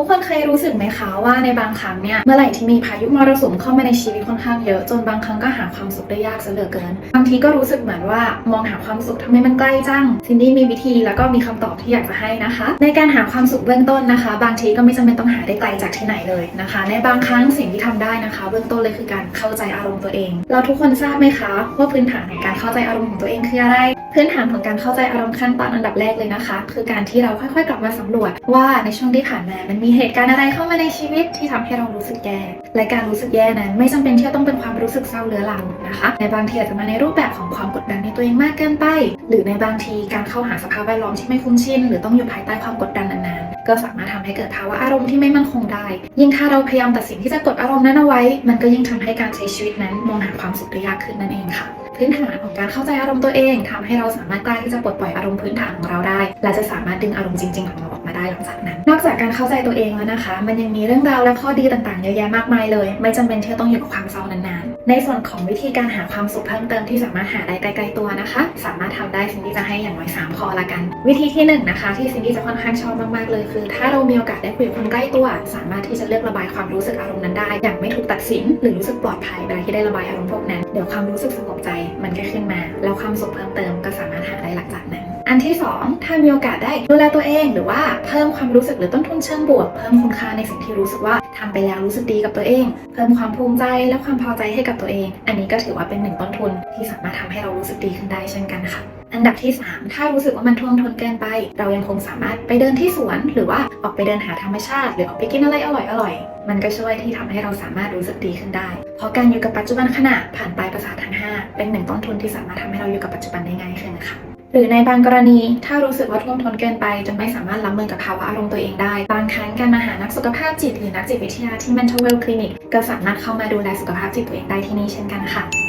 ทุกคนเคยรู้สึกไหมคะว่าในบางครั้งเนี่ยเมื่อไหร่ที่มีพายุมรสุมเข้ามาในชีวิตค่อนข้างเยอะจนบางครั้งก็หาความสุขได้ยากซะเหลือเกินบางทีก็รู้สึกเหมือนว่ามองหาความสุขทำไมมันใกล้จังซินดี้มีวิธีแล้วก็มีคำตอบที่อยากจะให้นะคะ ในการหาความสุขเบื้องต้นนะคะ บางทีก็ไม่จำเป็นต้องหาได้ไกลจากที่ไหนเลยนะคะ ในบางครั้งสิ่งที่ทำได้นะคะ เบื้องต้นเลยคือการเข้าใจอารมณ์ตัวเอง เราทุกคนทราบไหมคะว่าพื้นฐานของการเข้าใจอารมณ์ของตัวเองคืออะไรพื้นฐานของการเข้าใจอารมณ์ขั้นตอนอันดับแรกเลยนะคะ คือการที่เราค่อยๆ กลับมาสำรวจว่าในช่วงที่ผ่านมามันมีีเหตุการณ์อะไรเข้ามาในชีวิตที่ทำให้เรารู้สึกแย่และการรู้สึกแย่นั้น ไม่จำเป็นที่จะต้องเป็นความรู้สึกเศร้าเรื้อรังนะคะในบางทีอาจจะมาในรูปแบบของความกดดันในตัวเองมากเกินไป หรือในบางทีการเข้าหาสภาพแวดล้อมที่ไม่คุ้นชินหรือต้องอยู่ภายใต้ความกดดันนานๆก็สามารถทำให้เกิดภาวะอารมณ์ที่ไม่มั่นคงได้ ยิ่งถ้าเราพยายามตัดสินที่จะกดอารมณ์นั้นเอาไว้ มันก็ยิ่งทำให้การใช้ชีวิตนั้นมองหาความสุขได้ยากขึ้นนั่นเองค่ะ พื้นฐานของการเข้าใจอารมณ์ตัวเองทำให้เราสามารถกล้าที่จะปลดปล่อยอารมณ์พื้นฐานของเราได้ และจะสามารถดึงอารมณ์จริง ๆ ของเราออกมาได้หลังจากนั้น นอกจากการเข้าใจตัวเองแล้วนะคะ มันยังมีเรื่องราวและข้อดีต่างๆเยอะแยะมากมายเลย ไม่จำเป็นที่จะต้องอยู่กับความเศร้านานๆ ในส่วนของวิธีการหาความสุขเพิ่มเติมที่สามารถหาได้ใกล้ๆตัวนะคะ สามารถทำได้ซินดี้จะให้อย่างน้อย3ข้อละกัน วิธีที่หนึ่งนะคะที่ซินดี้จะค่อนข้างชอบมากๆเลยคือ ถ้าเรามีโอกาสได้คุยกับคนใกล้ตัว สามารถที่จะเลือกระบายความรู้สึกอารมณ์นั้นได้ อย่างไม่ถูกตัดสิน หรือรู้สึกปลอดภัยเวลาที่ได้ระบายอารมณ์พวกนั้น ดี๋ยวความรู้สึกสงบใจมันก็ขึ้นมา แล้วความสุขเพิ่มเติมก็สามารถหาได้หลังจากนั้น อันที่ 2 ถ้ามีโอกาสได้ดูแลตัวเอง หรือว่าเพิ่มความรู้สึกหรือต้นทุนเชิงบวก เพิ่มคุณค่าในสิ่งที่รู้สึกว่าทำไปแล้วรู้สึกดีกับตัวเอง เพิ่มความภูมิใจและความพอใจให้กับตัวเอง อันนี้ก็ถือว่าเป็นหนึ่งต้นทุนที่สามารถทำให้เรารู้สึกดีขึ้นได้เช่นกันค่ะ อันดับที่ 3 ถ้ารู้สึกว่ามันท่วมท้นเกินไป เรายังคงสามารถไปเดินที่สวน หรือว่าออกไปเดินหาธรรมชาติ หรือออกไปกินอะไรอร่อยๆ มันก็ช่วยที่ทำให้เราสามารถรู้สึกดีขึ้นได้ เพราะการอยู่กับปัจจุบันขณะผ่านปลายประสาททั้ง5เป็นหนึ่งต้นทุนที่สามารถทำให้เราอยู่กับปัจจุบันได้ง่ายขึ้นนะคะหรือในบางกรณีถ้ารู้สึกว่าท่วมท้นเกินไป จนไม่สามารถรับมือกับภาวะอารมณ์ตัวเองได้ บางครั้งการมาหานักสุขภาพจิตหรือนักจิตวิทยาที่ Mental Well Clinic ก็สามารถเข้ามาดูแลสุขภาพจิตตัวเองได้ที่นี่เช่นกันค่ะ